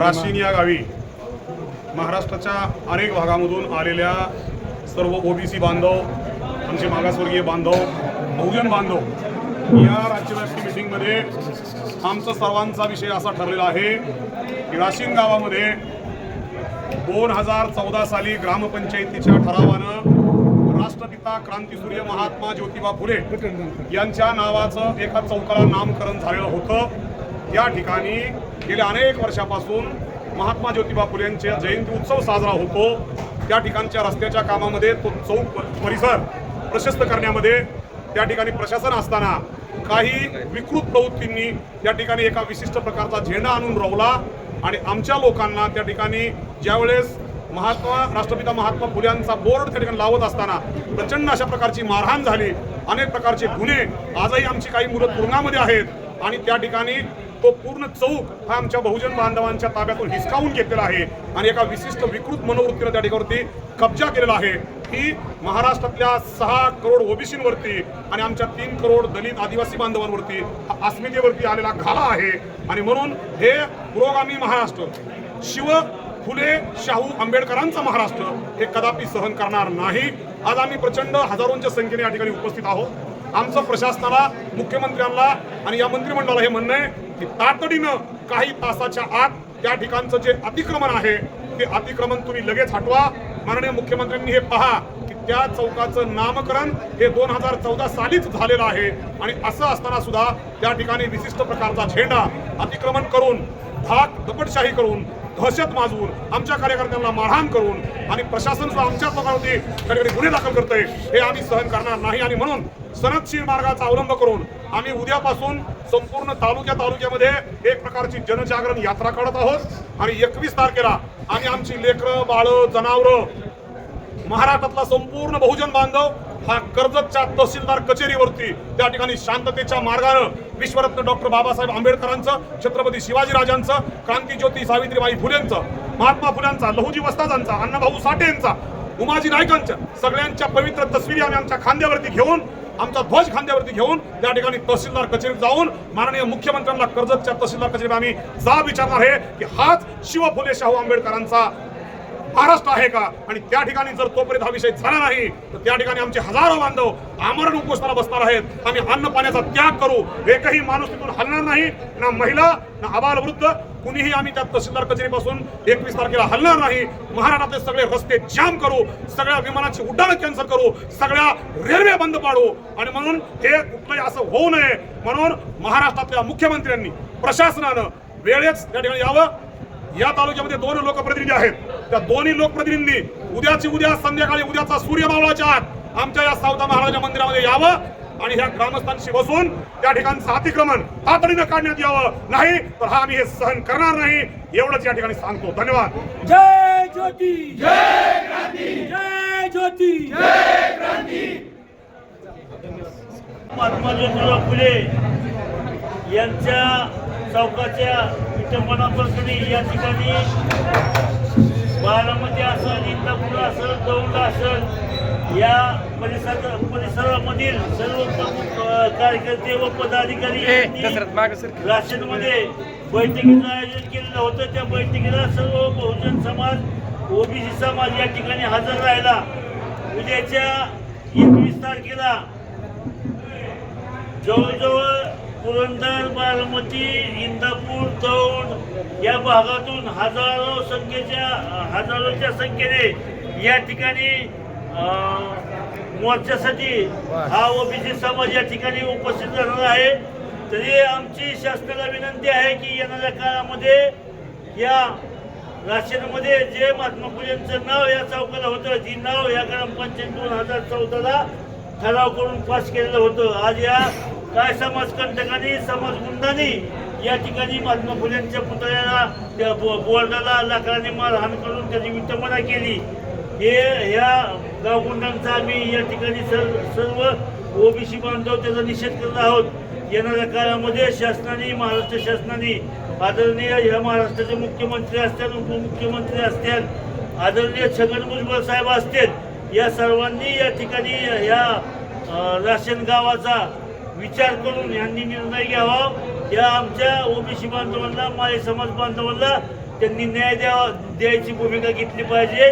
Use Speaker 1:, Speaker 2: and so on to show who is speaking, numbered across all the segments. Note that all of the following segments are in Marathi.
Speaker 1: राशीन या गावी महाराष्ट्राच्या अनेक भागामधून आलेल्या सर्व ओबीसी बांधव आमचे मागासवर्गीय बांधव बहुजन बांधव या राज्यव्यापी मिटिंगमध्ये आमचा सर्वांचा विषय असा ठरलेला आहे की राशीन गावामध्ये दोन हजार चौदा साली ग्रामपंचायतीच्या ठरावानं राष्ट्रपिता क्रांतीसूर्य महात्मा ज्योतिबा फुले यांच्या नावाचं एका चौकाला नामकरण झालेलं होतं. या ठिकाणी गेल्या अनेक वर्षापासून महात्मा ज्योतिबा फुले जयंती उत्सव साजरा होतो. त्या ठिकाणच्या रस्त्याच्या कामामध्ये तो चौक परिसर प्रशस्त करण्यामध्ये त्या ठिकाणी प्रशासन असताना काही विकृत प्रवृत्तींनी त्या ठिकाणी एका विशिष्ट प्रकारचा झेंडा आणून रोवला आणि आमच्या लोकांना त्या ठिकाणी ज्यावेळेस महात्मा राष्ट्रपिता महात्मा फुल्यांचा बोर्ड त्या ठिकाणी लावत असताना प्रचंड अशा प्रकारची मारहाण झाली. अनेक प्रकारचे गुन्हे. आजही आमची काही मुलं तुरुंगामध्ये आहेत आणि त्या ठिकाणी तो पूर्ण चौक हा आमच्या बहुजन बांधवांच्या ताब्यातून हिसकावून घेतलेला आहे. आणि एका विशिष्ट विकृत मनोवृत्तीनं त्या ठिकाणी कब्जा केलेला आहे. ही महाराष्ट्रातल्या सहा करोड ओबीसींवरती आणि आमच्या तीन करोड दलित आदिवासी बांधवांवरती अस्मितेवरती आलेला घाला आहे. आणि म्हणून हे पुरोगामी महाराष्ट्र शिव फुले शाहू आंबेडकरांचा महाराष्ट्र हे कदापि सहन करणार नाही. आज आम्ही प्रचंड हजारोंच्या संख्येने या ठिकाणी उपस्थित आहोत. आमचं प्रशासनाला मुख्यमंत्र्यांना आणि या मंत्रिमंडळाला हे म्हणणं आहे की तातडीनं काही तासाच्या आत त्या ठिकाणचं जे अतिक्रमण आहे ते अतिक्रमण तुम्ही लगेच हटवा. माननीय मुख्यमंत्र्यांनी हे पहा की त्या चौकाचं नामकरण हे दोन हजार चौदा सालीच झालेलं आहे. आणि असं असताना सुद्धा त्या ठिकाणी विशिष्ट प्रकारचा झेंडा अतिक्रमण करून धाक दपटशाही करून दहशत माजवून आमच्या कार्यकर्त्यांना मारहाण करून आणि प्रशासन सुद्धा आमच्याच लोकांवरती त्या गुन्हे दाखल करतंय हे आम्ही सहन करणार नाही. आणि म्हणून सनदशीर मार्गाचा अवलंब करून आम्ही उद्यापासून संपूर्ण तालुक्या तालुक्यामध्ये एक प्रकारची जनजागरण यात्रा काढत आहोत. आणि एकवीस तारखेला आम्ही आमची लेकरं बाळं जनावरं महाराष्ट्रातला संपूर्ण बहुजन बांधव हा कर्जतच्या तहसीलदार कचेरीवरती त्या ठिकाणी शांततेच्या मार्गानं विश्वरत्न डॉक्टर बाबासाहेब आंबेडकरांचं छत्रपती शिवाजीराजांचं क्रांतीज्योती सावित्रीबाई फुलेंचं महात्मा फुल्यांचा लहुजी वस्तादांचा अण्णाभाऊ साठे यांचा उमाजी नायकांच्या सगळ्यांच्या पवित्र तस्विरी आम्ही आमच्या खांद्यावरती घेऊन आमचा ध्वज खांद्यावरती घेऊन त्या ठिकाणी तहसीलदार कचेरीत जाऊन माननीय मुख्यमंत्र्यांना कर्जतच्या तहसीलदार कचेरीत आम्ही जा विचारणार आहे की हाच शिव फुले शाहू आंबेडकरांचा महाराष्ट्र आहे का? आणि त्या ठिकाणी जर तोपर्यंत हा विषय झाला नाही तर त्या ठिकाणी आमचे हजारो बांधव आमरण उपोषणाला बसणार आहेत. आम्ही अन्न पाण्याचा त्याग करू. एकही माणूस तिथून हलणार नाही ना महिला ना आबालवृद्ध कुणीही आम्ही त्या तहसीलदार कचेरीपासून एकवीस तारखेला हलणार नाही. महाराष्ट्रातले सगळे रस्ते जाम करू. सगळ्या विमानाची उड्डाणं कॅन्सल करू. सगळ्या रेल्वे बंद पाडू. आणि म्हणून हे कुठलंही असं होऊ नये. म्हणून महाराष्ट्रातल्या मुख्यमंत्र्यांनी प्रशासनानं वेळेच त्या ठिकाणी यावं. या तालुक्यामध्ये दोन लोकप्रतिनिधी आहेत. त्या दोन्ही लोकप्रतिनिधींनी उद्याची उद्या संध्याकाळी उद्याचा सूर्य मावळाच्या आत आमच्या या सावता महाराजा मंदिरामध्ये यावं आणि ह्या ग्रामस्थांशी बसून त्या ठिकाणचं अतिक्रमण तातडीनं काढण्यात यावं. नाही तर हा आम्ही हे सहन करणार नाही एवढंच या ठिकाणी सांगतो. धन्यवाद.
Speaker 2: जय ज्योती. जय क्रांती. जय ज्योती. जय
Speaker 3: महात्मा ज्योतिबा फुले यांच्या चौकाच्या विटंबनाप्रकरणी या ठिकाणी बारामती असेल इंदापूर असेल दौंड असेल या परिसर परिसरामधील सर्व प्रमुख कार्यकर्ते व पदाधिकारी राशीनमध्ये बैठकीचं आयोजन केलेलं होतं. त्या बैठकीला सर्व बहुजन समाज ओबीसी समाज या ठिकाणी हजर राहिला. उद्याच्या एकवीस तारखेला जवळजवळ पुरंदर बारामती इंदापूर दौंड या भागातून हजारो संख्येच्या हजारोच्या संख्येने या ठिकाणी मोर्चासाठी हा ओबीसी समाज या ठिकाणी उपस्थित राहणार आहे. तरी आमची शासनाला विनंती आहे की येणाऱ्या काळामध्ये या राशीनमध्ये जे महात्मा फुलेंचं नाव या चौकाला होतं जी नाव या ग्रामपंचायत दोन हजार चौदाला ठराव करून पास केलेलं होतं. आज या काय समाजकंटकांनी समाजगुंडांनी या ठिकाणी महात्मा फुलेंच्या पुतळ्याला त्या बो- बोर्डाला लाकडाने मारहाण करून त्याची विटंबना केली. हे ह्या गावगुंडांचा आम्ही या ठिकाणी सर्व सर्व ओबीसी बांधव त्याचा निषेध करत आहोत. येणाऱ्या काळामध्ये शासनाने महाराष्ट्र शासनाने आदरणीय ह्या महाराष्ट्राचे मुख्यमंत्री असतात उपमुख्यमंत्री असतात आदरणीय छगन भुजबळ साहेब असतील या सर्वांनी या ठिकाणी ह्या राशन गावाचा विचार करून यांनी निर्णय घ्यावा. या आमच्या ओबीसी बांधवांना माळी समाज बांधवांना त्यांनी न्याय द्यावा द्यायची भूमिका घेतली पाहिजे.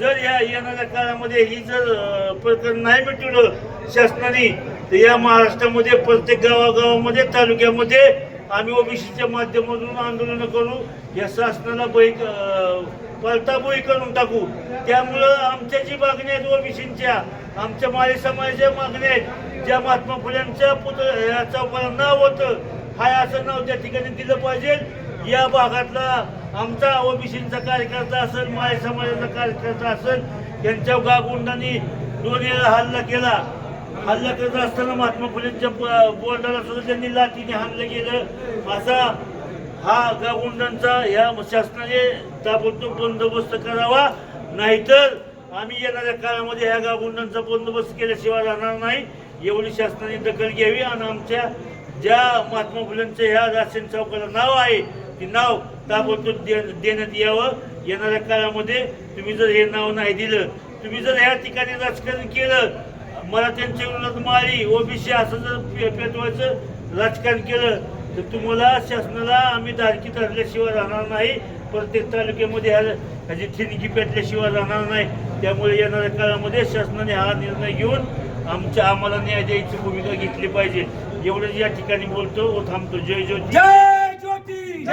Speaker 3: जर या येणाऱ्या काळामध्ये ही जर प्रकरण नाही मिटवलं शासनाने तर या महाराष्ट्रामध्ये प्रत्येक गावागावामध्ये तालुक्यामध्ये आम्ही ओबीसीच्या माध्यमातून आंदोलन करू. या शासनाला बळी अं, करून टाकू. त्यामुळं आमच्या जी मागणी आहेत ओबीसींच्या आमच्या माळी समाजाच्या मागण्या आहेत ज्या महात्मा फुल्यांच्या पुतळ चौकाला नाव होतं हाय असं नाव त्या ठिकाणी दिलं पाहिजे. या भागातला आमचा ओबीसींचा कार्यकर्ता असेल माळी समाजाचा कार्यकर्ता असेल यांच्या गागुंडांनी दोन हल्ला केला. हल्ला करत असताना महात्मा फुलेंच्या बोर्डाला सुद्धा त्यांनी लाठीने हल्लं केलं असा हा गावगुंडांचा ह्या शासनाने ताबडतोब बंदोबस्त करावा. नाहीतर आम्ही येणाऱ्या काळामध्ये ह्या गावगुंडांचा बंदोबस्त केल्याशिवाय राहणार नाही. एवढी शासनाने दखल घ्यावी आणि आमच्या ज्या महात्मा फुलेंचं ह्या राशन चौकाला नाव आहे ते नाव ताबडतोब दे देण्यात यावं. येणाऱ्या काळामध्ये तुम्ही जर हे नाव नाही दिलं तुम्ही जर ह्या ठिकाणी राजकारण केलं मला त्यांच्या विरोधात माळी ओबीसी असं जर पे- पेटवायचं राजकारण केलं तर तुम्हाला शासनाला आम्ही दारकी धरल्याशिवाय राहणार नाही. प्रत्येक तालुक्यामध्ये ह्या ह्याची ठिणगी पेटल्याशिवाय राहणार नाही. त्यामुळे येणाऱ्या काळामध्ये शासनाने हा निर्णय घेऊन आमच्या आम्हाला न्याय द्यायची भूमिका घेतली पाहिजे. एवढंच या ठिकाणी बोलतो. व थांबतो. जय ज्योती.
Speaker 2: जय ज्योती.